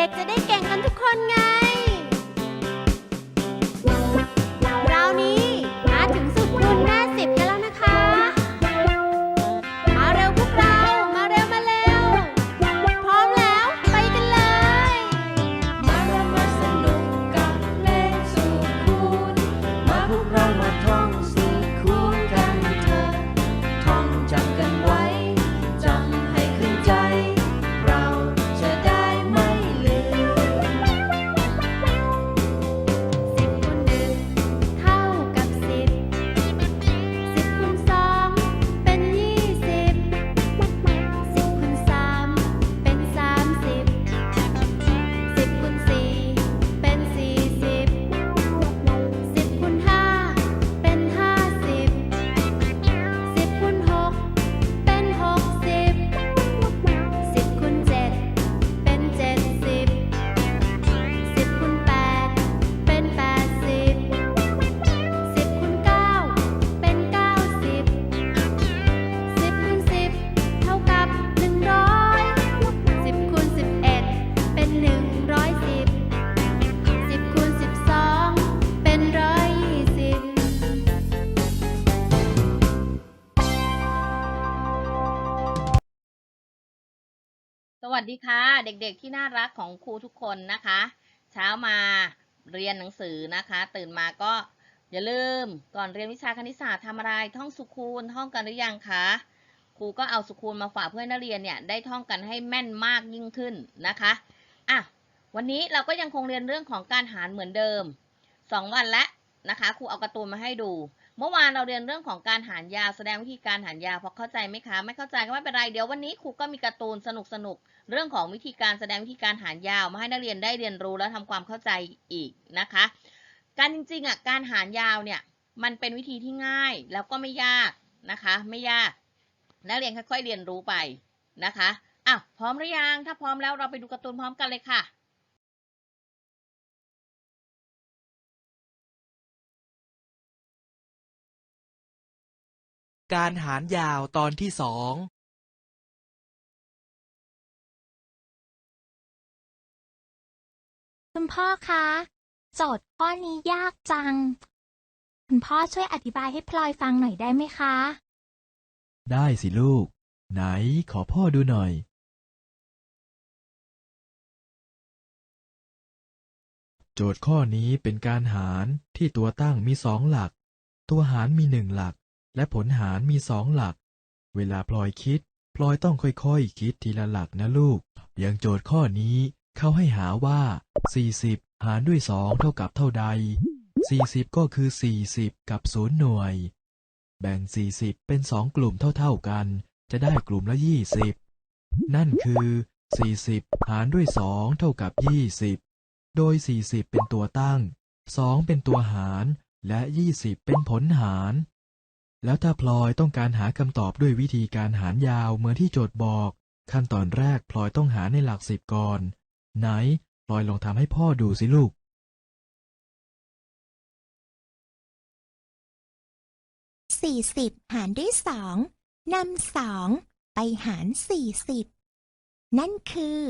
ด็กๆจะได้เก่งกัน วัสดีค่ะ เด็กๆที่น่ารักของครูทุกคนนะคะ เช้ามาเรียนหนังสือนะคะ ตื่นมาก็อย่าลืมก่อนเรียนวิชาคณิตศาสตร์ทำอะไรท่องสุคูณท่องกันหรือยังคะครูก็เอาสุคูณมาฝากเพื่อนนักเรียนเนี่ยได้ท่องกันให้แม่นมากยิ่งขึ้นนะคะอะวันนี้เราก็ยังคงเรียนเรื่องของการหารเหมือนเดิมสองวันแล้วนะคะครูเอาการ์ตูนมาให้ดู เมื่อวานเราเรียนเรื่องของการหารยาวแสดงวิธีการหารยาวพอเข้าใจไหมคะ ไม่เข้าใจก็ไม่เป็นไร เดี๋ยววันนี้ครูก็มีการ์ตูนสนุกๆเรื่องของวิธีการแสดงวิธีการหารยาวมาให้นักเรียนได้เรียนรู้และทำความเข้าใจอีกนะคะ การจริงๆอะการหารยาวเนี่ยมันเป็นวิธีที่ง่ายแล้วก็ไม่ยากนะคะ ไม่ยาก นักเรียนค่อยๆเรียนรู้ไปนะคะอะพร้อมหรือยังถ้าพร้อมแล้วเราไปดูการ์ตูนพร้อมกันเลยค่ะ การหารยาวตอนที่สองคุณพ่อคะ โจทย์ข้อนี้ยากจัง คุณพ่อช่วยอธิบายให้พลอยฟังหน่อยได้ไหมคะ ได้สิลูก ไหนขอพ่อดูหน่อย โจทย์ข้อนี้เป็นการหารที่ตัวตั้งมีสองหลัก ตัวหารมีหนึ่งหลัก และผลหารมีสองหลัก เวลาพลอยคิด พลอยต้องค่อยๆคคิดทีละหลักนะลูก อย่างโจทย์ข้อนี้เขาให้หาว่า 40 หารด้วย 2 เท่ากับเท่าใด 40 ก็คือ 40 กับ 0 หน่วย แบ่ง 40 เป็นสองกลุ่มเท่าๆกัน จะได้กลุ่มละ 20 นั่นคือ 40 หารด้วย 2 เท่ากับ 20 โดย 40 เป็นตัวตั้ง 2 เป็นตัวหาร และ 20 เป็นผลหาร แล้วถ้าพลอยต้องการหาคำตอบด้วยวิธีการหารยาวเหมือนที่โจทย์บอก ขั้นตอนแรกพลอยต้องหาในหลักสิบก่อน ไหนพลอยลองทำให้พ่อดูสิลูก สี่สิบหารด้วยสองนำสองไปหารสี่สิบนั่นคือ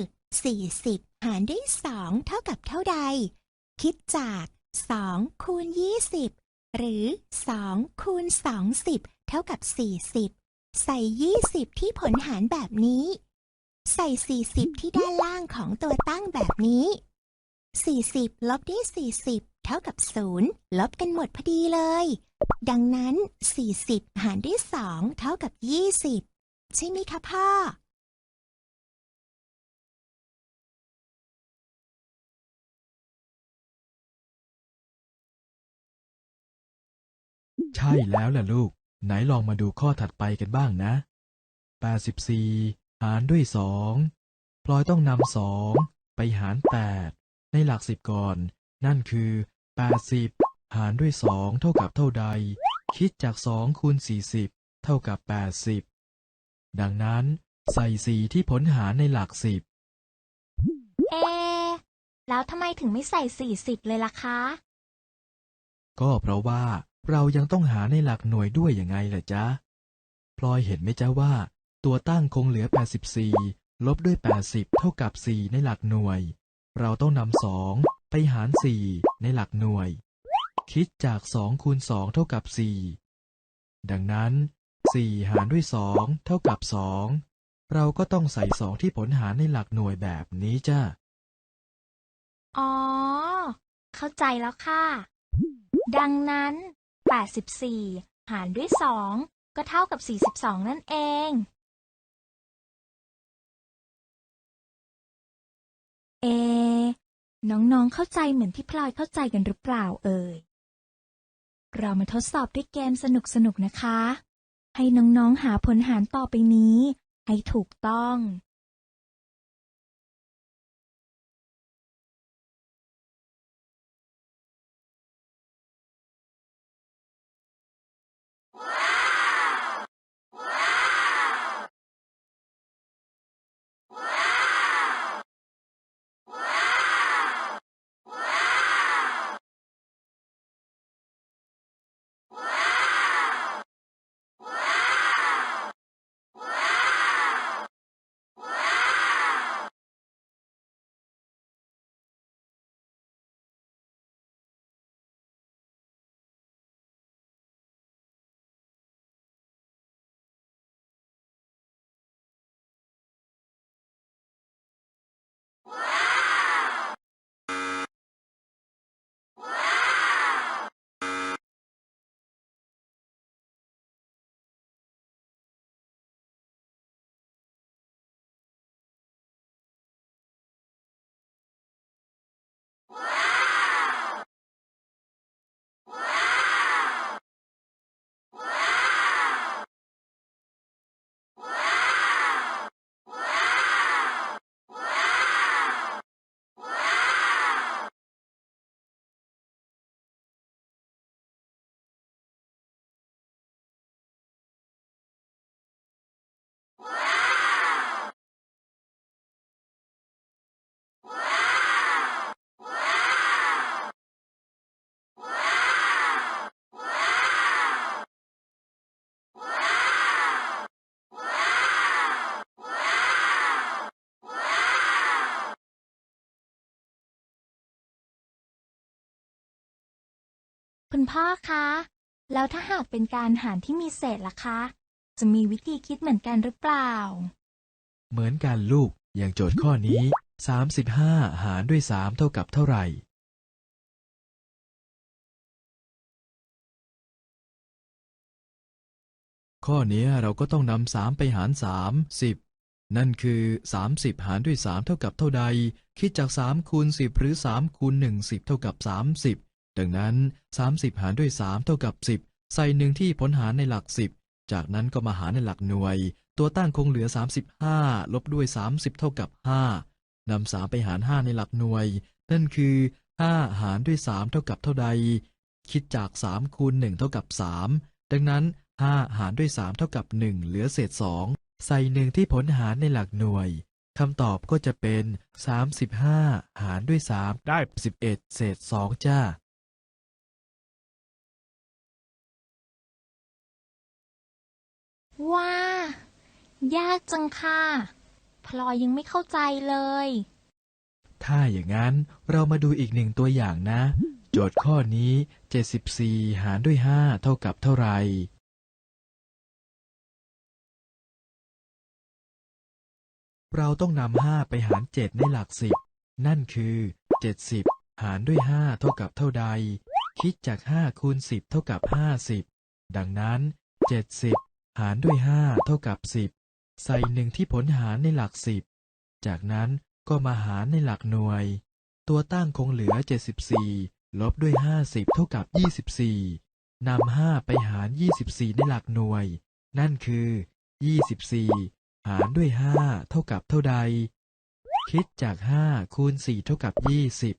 สี่สิบหารด้วยสองเท่ากับเท่าใด คิดจากสองคูณยี่สิบ หรือสองคูณสองสิบเท่ากับสี่สิบใส่ยี่สิบที่ผลหารแบบนี้ ใส่สี่สิบที่ด้านล่างของตัวตั้งแบบนี้สี่สิบลบด้วยสี่สิบเท่ากับศูนย์ลบกันหมดพอดีเลย ดังนั้น 40 หารด้วย 2 เท่ากับ 20 ใช่ไหมคะพ่อ ใช่แล้วล่ะลูก ไหนลองมาดูข้อถัดไปกันบ้างนะ 84 หารด้วย 2 พลอยต้องนำ2ไปหาร 8 ในหลักสิบก่อน นั่นคือ 80 หารด้วย 2 เท่ากับเท่าใด คิดจาก 2คูณ40 เท่ากับ 80 ดังนั้น ใส่4ที่ผลหารในหลักสิบเอะแล้วทำไมถึงไม่ใส่ 40 เลยล่ะคะ ก็เพราะว่า เรายังต้องหาในหลักหน่วยด้วยยังไงล่ะจ๊ะพลอยเห็นไหมจ๊ะว่า ตัวตั้งคงเหลือ 84 ลบด้วย 80 เท่ากับ 4 ในหลักหน่วย เราต้องนำสองไปหารสี่ในหลักหน่วย คิดจากสองคูณสองเท่ากับสี่ดังนั้นสี่หารด้วยสองเท่ากับสองเราก็ต้องใส่สองที่ผลหารในหลักหน่วยแบบนี้จ้าอ๋อ เข้าใจแล้วค่ะ ดังนั้น 84 หารด้วย 2 ก็เท่ากับ 42 นั่นเอง เอ น้องๆเข้าใจเหมือนที่พลอยเข้าใจกันหรือเปล่าเอ่ย เรามาทดสอบด้วยเกมสนุกๆนะคะ ให้น้องๆหาผลหารต่อไปนี้ ให้ถูกต้อง พ่อคะ แล้วถ้าหากเป็นการหารที่มีเศษล่ะคะ จะมีวิธีคิดเหมือนกันหรือเปล่า เหมือนกันลูก อย่างโจทย์ข้อนี้ 35 หารด้วย 3 เท่ากับเท่าไหร่ ข้อนี้เราก็ต้องนำ3ไปหาร 3 10 นั่นคือ 30 หารด้วย 3 เท่ากับเท่าใด คิดจาก 3 คูณ 10 หรือ 3 คูณ 1 10 เท่ากับ 30 ดังนั้น 30 หารด้วย 3 เท่ากับ 10 ใส่หนึ่งที่ผลหารในหลัก 10 จากนั้นก็มาหารในหลักหน่วย ตัวตั้งคงเหลือ 35 ลบด้วย 30 เท่ากับ 5นำ3ไปหาร 5 ในหลักหน่วย นั่นคือ 5 หารด้วย 3 เท่ากับเท่าใด คิดจาก 3 คูณ 1 เท่ากับ 3 ดังนั้น 5 หารด้วย 3 เท่ากับ 1 เหลือเศษ 2 ใส่1ที่ผลหารในหลักหน่วยคำตอบก็จะเป็น 35 หารด้วย 3 ได้ 11 เศษ 2 จ้า ว้ายากจังค่ะ พลอยยังไม่เข้าใจเลย ถ้าอย่างนั้นเรามาดูอีกหนึ่งตัวอย่างนะ โจทย์ข้อนี้ 74 หารด้วย 5 เท่ากับเท่าไหร่เราต้องนำ 5 ไปหาร 7 ในหลัก 10 นั่นคือ 70 หารด้วย 5 เท่ากับเท่าใด คิดจาก 5 คูณ 10 เท่ากับ 50 ดังนั้น 70 หารด้วย 5 เท่ากับ 10 ใส่หนึ่งที่ผลหารในหลัก 10 จากนั้นก็มาหารในหลักหน่วย ตัวตั้งคงเหลือ 74 ลบด้วย 50 เท่ากับ 24นำ5ไปหาร 24 ในหลักหน่วย นั่นคือ 24 หารด้วย 5 เท่ากับเท่าใด คิดจาก 5 คูณ 4 เท่ากับ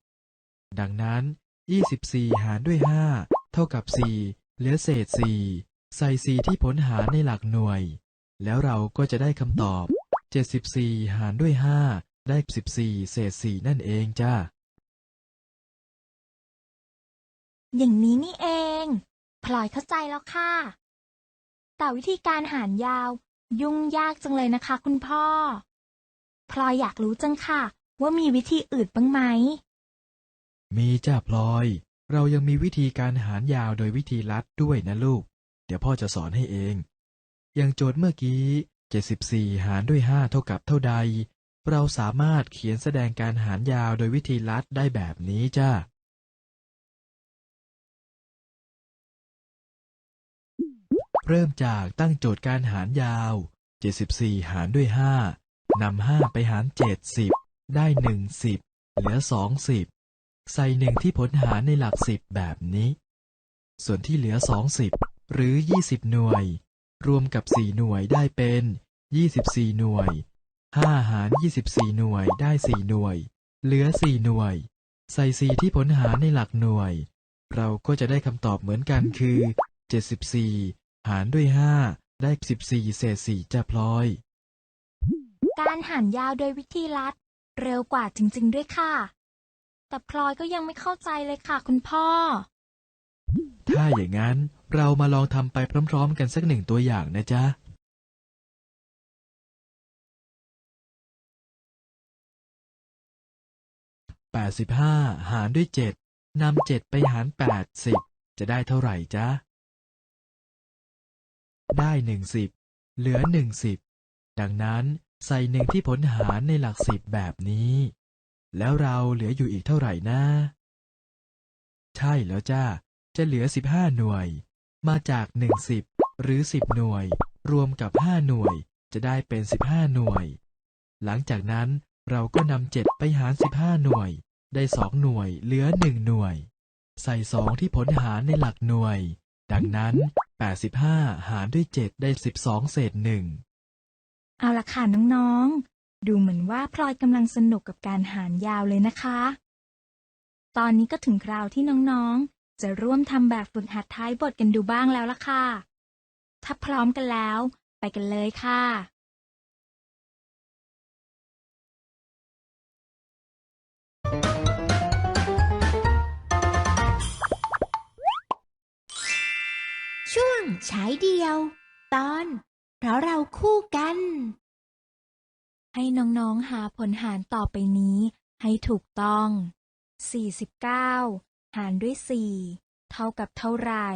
20 ดังนั้น 24 หารด้วย 5 เท่ากับ 4 เหลือเศษ 4 ใส่4ที่ผลหารในหลักหน่วย แล้วเราก็จะได้คำตอบ 74 หารด้วย 5 ได้ 14 เศษ 4 นั่นเองจ้า อย่างนี้นี่เอง พลอยเข้าใจแล้วค่ะ แต่วิธีการหารยาว ยุ่งยากจังเลยนะคะคุณพ่อ พลอยอยากรู้จังค่ะ ว่ามีวิธีอื่นบ้างไหม มีจ้าพลอย เรายังมีวิธีการหารยาวโดยวิธีลัดด้วยนะลูกเดี๋ยวพ่อจะสอนให้เอง อย่างโจทย์เมื่อกี้ 74 หารด้วย 5 เท่ากับเท่าใด เราสามารถเขียนแสดงการหารยาวโดยวิธีลัดได้แบบนี้จ้าเริ่มจากตั้งโจทย์การหารยาว 74 หารด้วย 5นำ5ไปหาร 70 ได้10เหลือ20ใส่หนึ่งที่ผลหารในหลักสิบแบบนี้ ส่วนที่เหลือ20 หรือ 20 หน่วย รวมกับ 4 หน่วยได้เป็น 24 หน่วย 5 หาร 24 หน่วยได้ 4 หน่วย เหลือ 4 หน่วย ใส่ 4 ที่ผลหารในหลักหน่วย เราก็จะได้คำตอบเหมือนกันคือ 74 หารด้วย 5 ได้ 14 เศษ 4 จะพลอย การหารยาวโดยวิธีลัด เร็วกว่าจริง ๆ ด้วยค่ะ แต่พลอยก็ยังไม่เข้าใจเลยค่ะคุณพ่อ ถ้าอย่างนั้นเรามาลองทำไปพร้อม ๆ กันสักหนึ่งตัวอย่างนะจ๊ะ85หารด้วย7นำ7ไปหาร80จะได้เท่าไหร่จ๊ะ ได้10เหลือ10ดังนั้นใส่หนึ่งที่ผลหารในหลักสิบแบบนี้ แล้วเราเหลืออยู่อีกเท่าไหร่นะ ใช่แล้วจ้า จะเหลือ 15 หน่วย มาจาก1 10 หรือ 10 หน่วย รวมกับ 5 หน่วย จะได้เป็น 15 หน่วย หลังจากนั้นเราก็นำ7ไปหาร 15 หน่วย ได้ 2 หน่วย เหลือ 1 หน่วย ใส่ 2 ที่ผลหารในหลักหน่วย ดังนั้น 85 หารด้วย 7 ได้ 12 เศษ 1 เอาละค่ะน้องๆ ดูเหมือนว่าพลอยกำลังสนุกกับการหารยาวเลยนะคะ ตอนนี้ก็ถึงคราวที่น้องๆ จะร่วมทำแบบฝึกหัดท้ายบทกันดูบ้างแล้วล่ะค่ะ ถ้าพร้อมกันแล้ว ไปกันเลยค่ะ ช่วงฉายเดียว ตอน เพราะเราคู่กัน ให้น้อง ๆ หาผลหารต่อไปนี้ให้ถูกต้อง 49 หารด้วย4เท่ากับเท่าไหร่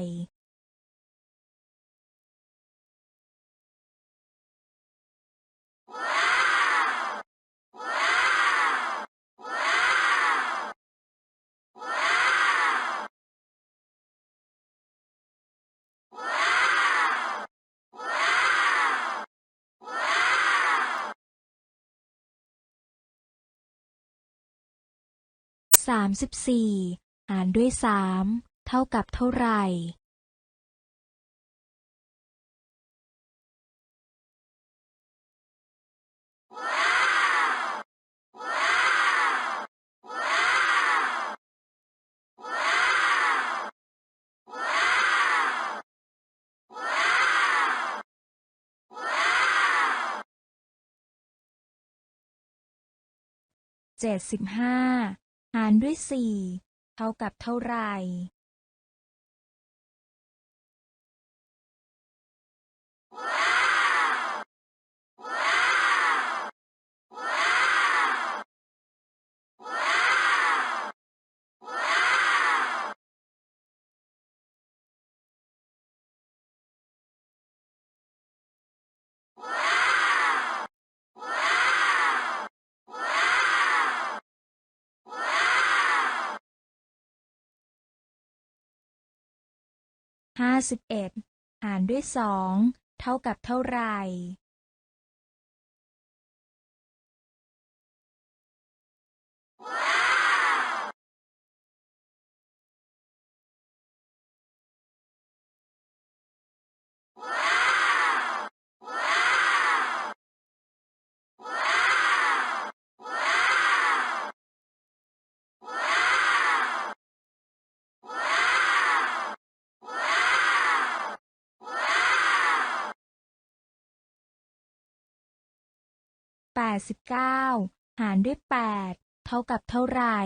34 หารด้วยสามเท่ากับเท่าไหร่เจ็ดสิบห้าหารด้วยสี่ เท่ากับเท่าไหร่ ห้าสิบเอ็ดหารด้วยสองเท่ากับเท่าไหร่ แปดสิบเก้าหารด้วยแปดเท่ากับเท่าไหร่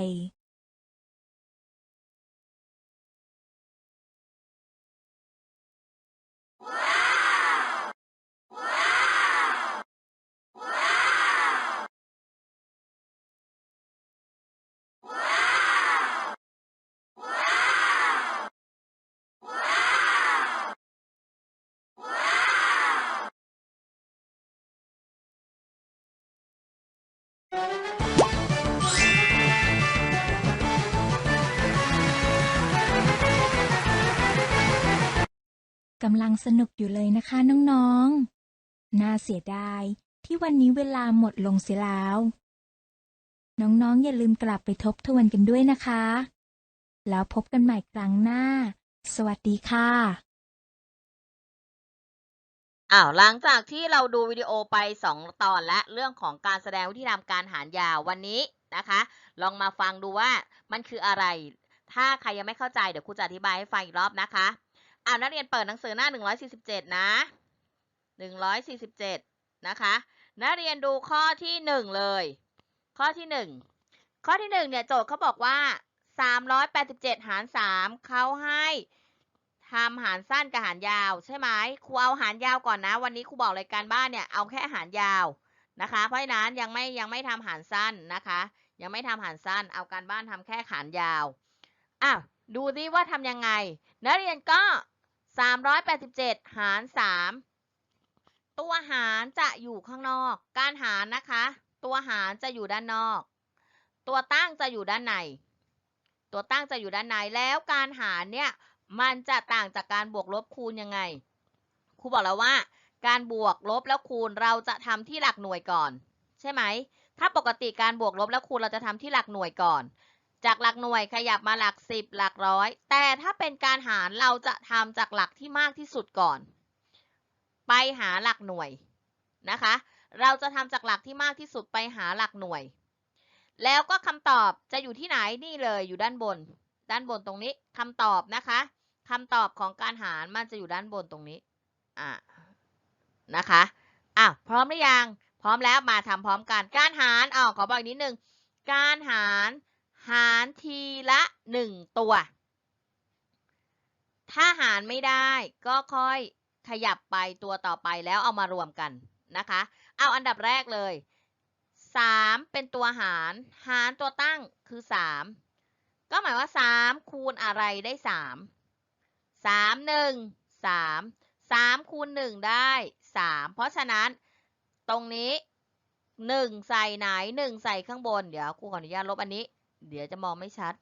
ำลังสนุกอยู่เลยนะคะน้องๆ น่าเสียดายที่วันนี้เวลาหมดลงเสียแล้ว น้องๆ อย่าลืมกลับไปทบทวนกันด้วยนะคะ แล้วพบกันใหม่ครั้งหน้า สวัสดีค่ะอ้าวหลังจากที่เราดูวิดีโอไป 2 ตอนและเรื่องของการแสดงวิธีทำการหารยาววันนี้นะคะ ลองมาฟังดูว่ามันคืออะไร ถ้าใครยังไม่เข้าใจเดี๋ยวครูจะอธิบายให้ฟังอีกรอบนะคะ อ่านักเรียนเปิดหนังสือหน้า 147 นะ 147 นะคะ นักเรียนดูข้อที่ 1 เลย ข้อที่ 1 ข้อที่ 1 เนี่ยโจทย์เขาบอกว่า 387 หาร 3 เขาให้ทำหารสั้นกับหารยาวใช่ไหมครูเอาหารยาวก่อนนะ วันนี้ครูบอกรายการบ้านเนี่ยเอาแค่หารยาวนะคะ เพราะฉะนั้นยังไม่ยังไม่ทำหารสั้นนะคะ ยังไม่ทำหารสั้น เอาการบ้านทำแค่หารยาวอ้าวดูดิว่าทำยังไง นักเรียนก็ 387 หาร 3 ตัวหารจะอยู่ข้างนอก การหารนะคะ ตัวหารจะอยู่ด้านนอก ตัวตั้งจะอยู่ด้านใน ตัวตั้งจะอยู่ด้านใน แล้วการหารเนี่ย มันจะต่างจากการบวกลบคูณยังไง ครูบอกแล้วว่า การบวกลบแล้วคูณเราจะทำที่หลักหน่วยก่อน ใช่ไหม ถ้าปกติการบวกลบแล้วคูณเราจะทำที่หลักหน่วยก่อน จากหลักหน่วยขยับมาหลักสิบหลักร้อย แต่ถ้าเป็นการหารเราจะทำจากหลักที่มากที่สุดก่อน ไปหาหลักหน่วยนะคะ เราจะทำจากหลักที่มากที่สุดไปหาหลักหน่วย แล้วก็คำตอบจะอยู่ที่ไหนนี่เลยอยู่ด้านบน ด้านบนตรงนี้คำตอบนะคะคำตอบของการหารมันจะอยู่ด้านบนตรงนี้อะนะคะอะพร้อมหรือยังพร้อมแล้วมาทำพร้อมกันการหารอ๋อขอบอกอีกนิดนึงการหาร หารทีละหนึ่งตัว ถ้าหารไม่ได้ก็ค่อยขยับไปตัวต่อไปแล้วเอามารวมกันนะคะ เอาอันดับแรกเลย 3 เป็นตัวหาร หารตัวตั้งคือ 3 ก็หมายว่า 3 คูณอะไรได้ 3 3 1 3 3 คูณ 1 ได้ 3 เพราะฉะนั้นตรงนี้ 1 ใส่ไหน 1 ใส่ข้างบน เดี๋ยวครูขออนุญาตลบอันนี้ เดี๋ยวจะมองไม่ชัด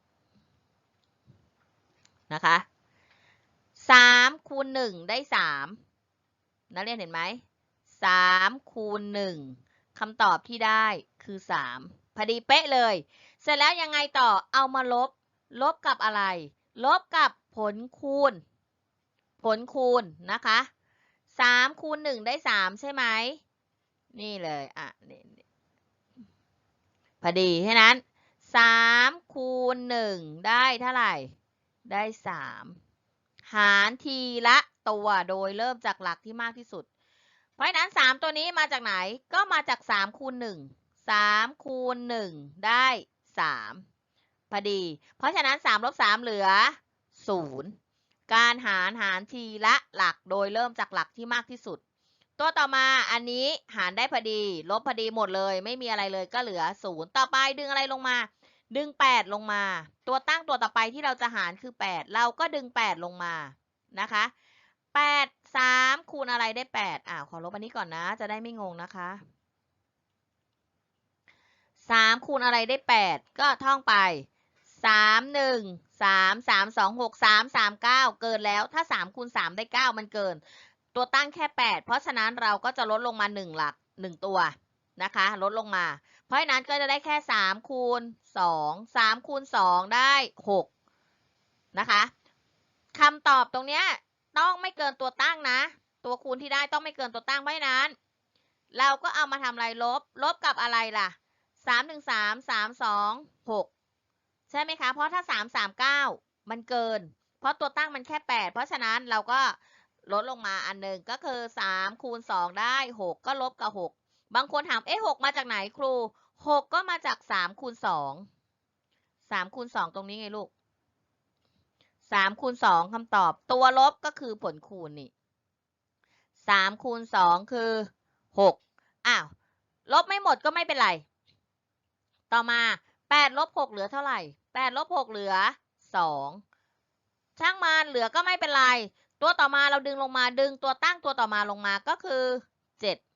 นะคะ3คูณ1ได้3นักเรียนเห็นไหม3คูณ1คำตอบที่ได้คือ3พอดีเป๊ะเลย เสร็จแล้วยังไงต่อเอามาลบ ลบกับอะไร ลบกับผลคูณ ผลคูณนะคะ3คูณ1ได้3ใช่ไหมนี่เลยอะพอดีฉะนั้น 3คูณ1ได้เท่าไหร่ ได้3หารทีละตัวโดยเริ่มจากหลักที่มากที่สุด เพราะฉะนั้น 3 ตัวนี้มาจากไหนก็มาจาก 3 คูณ 1 3 คูณ 1 ได้ 3 พอดี เพราะฉะนั้น 3 ลบ 3 เหลือ 0 การหารหารทีละหลักโดยเริ่มจากหลักที่มากที่สุด ตัวต่อมาอันนี้หารได้พอดี ลบพอดีหมดเลย ไม่มีอะไรเลยก็เหลือ 0 ต่อไปดึงอะไรลงมา ดึง 8 ลงมา ตัวตั้งตัวต่อไปที่เราจะหารคือ 8 เราก็ดึง 8 ลงมานะคะ 8 3 คูณอะไรได้ 8 อ่าขอลบอันนี้ก่อนนะ จะได้ไม่งงนะคะ 3 คูณอะไรได้ 8 ก็ท่องไป 3 1 3 3 2 6 3 3 9 เกินแล้วถ้า 3 คูณ 3 ได้ 9 มันเกิน ตัวตั้งแค่ 8 เพราะฉะนั้นเราก็จะลดลงมา 1 หลัก 1 ตัวนะคะ ลดลงมา เพราะฉะนั้นก็จะได้แค่3คูณ2 3คูณ2ได้6นะคะคำตอบตรงเนี้ยต้องไม่เกินตัวตั้งนะ ตัวคูณที่ได้ต้องไม่เกินตัวตั้งเพราะฉะนั้น เราก็เอามาทำอะไรลบ ลบกับอะไรล่ะ3 1 3 3 2 6 ใช่ไหมคะ เพราะถ้า 3 3 9 มันเกิน เพราะตัวตั้งมันแค่ 8 เพราะฉะนั้นเราก็ลดลงมาอันหนึ่งก็คือ3คูณ2ได้ 6 ก็ลบกับ 6 บางคนถามเอ๊ะ6มาจากไหนครู6ก็มาจาก3คูณ2 3คูณ2ตรงนี้ไงลูก3คูณ2คำตอบ ตัวลบก็คือผลคูณนี่3คูณ2คือ6อ้าวลบไม่หมดก็ไม่เป็นไร ต่อมา8ลบ6เหลือเท่าไหร่8ลบ6เหลือ2ช่างมันเหลือก็ไม่เป็นไร ตัวต่อมาเราดึงลงมาดึงตัวตั้งตัวต่อมาลงมาก็คือ7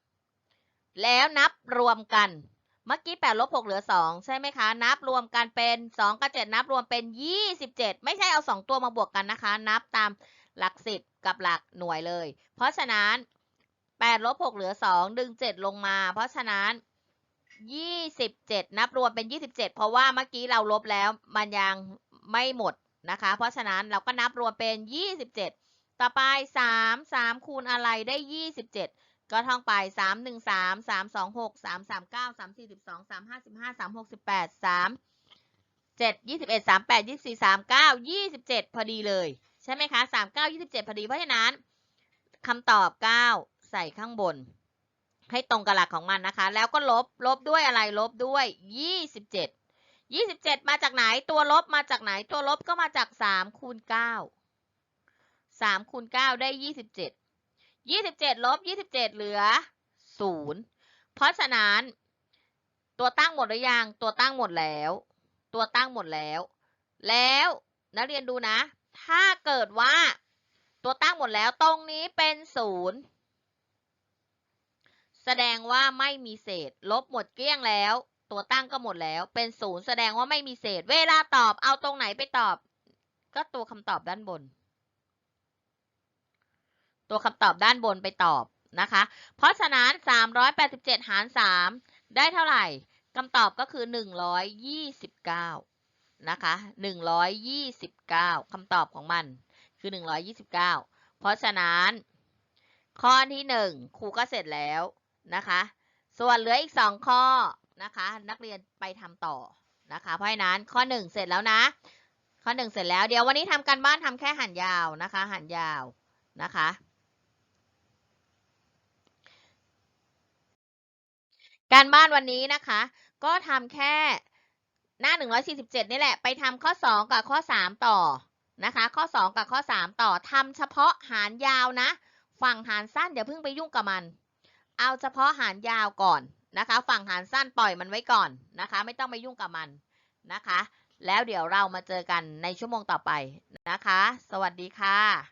แล้วนับรวมกัน เมื่อกี้8ลบ6เหลือ 2 ใช่ไหมคะ นับรวมกันเป็น 2 กับ 7 นับรวมเป็น 27 ไม่ใช่เอา 2 ตัวมาบวกกันนะคะ นับตามหลักสิบกับหลักหน่วยเลย เพราะฉะนั้นแปดลบหกเหลือสองดึงเจ็ดลงมา เพราะฉะนั้นยี่สิบเจ็ดนับรวมเป็นยี่สิบเพราะว่าเมื่อกี้เราลบแล้วมันยังไม่หมดนะคะ เพราะฉะนั้นเราก็นับรวมเป็นยี่สิบเจ็ดต่อไปสามสามคูณอะไรได้ยี่สิบเจ็ด ก็ท่องไปสามหนึ่งสามสามสองหกสามสามเก้าสามสี่สิบสองสามห้าสิบห้าสามหกสิบแปดสามเจ็ดยี่สิบเอ็ดสามแปดยี่สี่สามเก้ายี่สิบเจ็ดพอดีเลย ใช่ไหมคะสามเก้ายี่สิบเจ็ดพอดีเพราะฉะนั้นคำตอบเก้าใส่ข้างบน ให้ตรงกับหลักของมันนะคะ แล้วก็ลบลบด้วยอะไรลบด้วยยี่สิบเจ็ดยี่สิบเจ็ดมาจากไหนตัวลบมาจากไหนตัวลบก็มาจากสามคูณเก้าสามคูณเก้าได้ยี่สิบเจ็ด ยี่สิบเจ็ดลบยี่สิบเจ็ดเหลือศูนย์เพราะฉะนั้น ตัวตั้งหมดหรือยัง ตัวตั้งหมดแล้ว ตัวตั้งหมดแล้ว แล้วนักเรียนดูนะ ถ้าเกิดว่าตัวตั้งหมดแล้วตรงนี้เป็นศูนย์แสดงว่าไม่มีเศษ ลบหมดเกลี้ยงแล้ว ตัวตั้งก็หมดแล้ว เป็นศูนย์แสดงว่าไม่มีเศษ เวลาตอบเอาตรงไหนไปตอบ ก็ตัวคำตอบด้านบน ตัวคำตอบด้านบนไปตอบนะคะ เพราะฉะนั้น 387 หาร 3 ได้เท่าไหร่คำตอบก็คือ 129 นะคะ 129 คำตอบของมันคือ 129 เพราะฉะนั้น ข้อที่ 1 ครูก็เสร็จแล้วนะคะ ส่วนเหลืออีก 2 ข้อนะคะ นักเรียนไปทำต่อนะคะ เพราะฉะนั้นข้อ 1 เสร็จแล้วนะ ข้อ 1 เสร็จแล้ว เดี๋ยววันนี้ทำการบ้านทำแค่หันยาวนะคะ หันยาวนะคะ การบ้านวันนี้นะคะ ก็ทำแค่หน้า 147 นี่แหละ ไปทำข้อ 2 กับข้อ 3 ต่อนะคะ ข้อ 2 กับข้อ 3 ต่อทำเฉพาะหารยาวนะ ฝั่งหารสั้นอย่าเพิ่งไปยุ่งกับมัน เอาเฉพาะหารยาวก่อนนะคะ ฝั่งหารสั้นปล่อยมันไว้ก่อนนะคะ ไม่ต้องไปยุ่งกับมันนะคะ แล้วเดี๋ยวเรามาเจอกันในชั่วโมงต่อไปนะคะ สวัสดีค่ะ